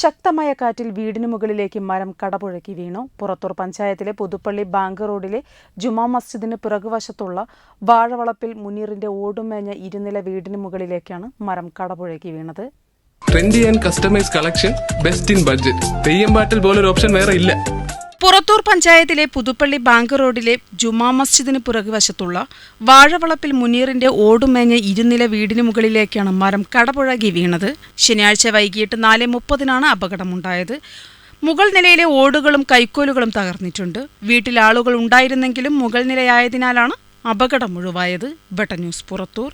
ശക്തമായ കാറ്റിൽ വീടിന് മുകളിലേക്ക് മരം കടപുഴക്കി വീണു. പുറത്തൂർ പഞ്ചായത്തിലെ പുതുപ്പള്ളി ബാങ്ക് റോഡിലെ ജുമാ മസ്ജിദിന് പിറകുവശത്തുള്ള വാഴവളപ്പിൽ മുനീറിന്റെ ഓടുമേഞ്ഞ ഇരുനില വീടിന് മുകളിലേക്കാണ് മരം കടപുഴക്കി വീണത്. Trendy and customise collection best in budget theyyam പാട്ടിൽ പോലൊരു ഓപ്ഷൻ വേറെ ഇല്ല. പുറത്തൂർ പഞ്ചായത്തിലെ പുതുപ്പള്ളി ബാങ്ക് റോഡിലെ ജുമാ മസ്ജിദിന് പുറകുവശത്തുള്ള വാഴവളപ്പിൽ മുനീറിന്റെ ഓടുമേഞ്ഞ ഇരുനില വീടിന് മുകളിലേക്കാണ് മരം കടപുഴകി വീണത്. ശനിയാഴ്ച വൈകിട്ട് നാല് മുപ്പതിനാണ് അപകടമുണ്ടായത്. മുകൾ നിലയിലെ ഓടുകളും കൈക്കോലുകളും തകർന്നിട്ടുണ്ട്. വീട്ടിൽ ആളുകൾ ഉണ്ടായിരുന്നെങ്കിലും മുകൾ നിലയായതിനാലാണ് അപകടം ഒഴിവായത്. ബട്ട ന്യൂസ് പുറത്തൂർ.